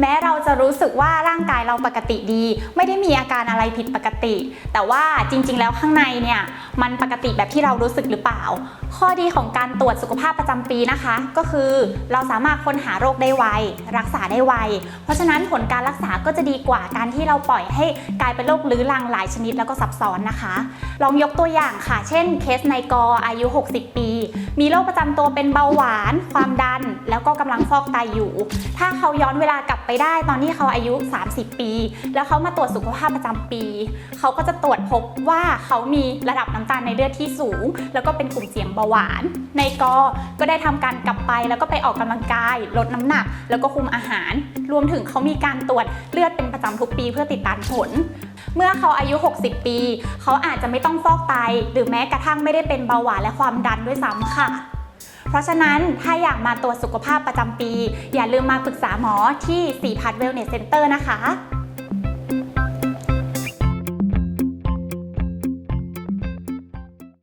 แม้เราจะรู้สึกว่าร่างกายเราปกติดี ไม่ได้มีอาการอะไรผิดปกติ แต่ว่าจริงๆ แล้วข้างในเนี่ย มันปกติแบบที่เรารู้สึกหรือเปล่า ข้อดีของการตรวจสุขภาพประจำปีนะคะ ก็คือเราสามารถค้นหาโรคได้ไว รักษาได้ไว เพราะฉะนั้นผลการรักษาก็จะดีกว่าการที่เราปล่อยให้กลายเป็นโรคลื้อรังหลายชนิดแล้วก็ซับซ้อนนะคะ ลองยกตัวอย่างค่ะ เช่น เคสในกออายุ 60 ปี มีโรคประจำตัวเป็นเบาหวาน ความดัน แล้วก็กำลังฟอกไตอยู่ ถ้าเขาย้อนเวลากลับไปได้ตอนที่เขาอายุ 30 ปี แล้วเขามาตรวจสุขภาพประจำปี เขาก็จะตรวจพบว่าเขามีระดับน้ำตาลในเลือดที่สูง แล้วก็เป็นกลุ่มเสี่ยงเบาหวาน ในกอก็ได้ทำการกลับไปแล้วก็ไปออกกำลังกาย ลดน้ำหนัก แล้วก็คุมอาหาร รวมถึงเขามีการตรวจเลือดเป็นประจำทุกปีเพื่อติดตามผล เมื่อเขาอายุ 60 ปี เขาอาจจะไม่ต้องฟอกไต หรือแม้กระทั่งไม่ได้เป็นเบาหวานและความดันด้วยซ้ำค่ะเพราะฉะนั้นถ้าอยากมาตรวจสุขภาพประจำปี อย่าลืมมาปรึกษาหมอที่สีพัทเวลเนสเซ็นเตอร์นะคะ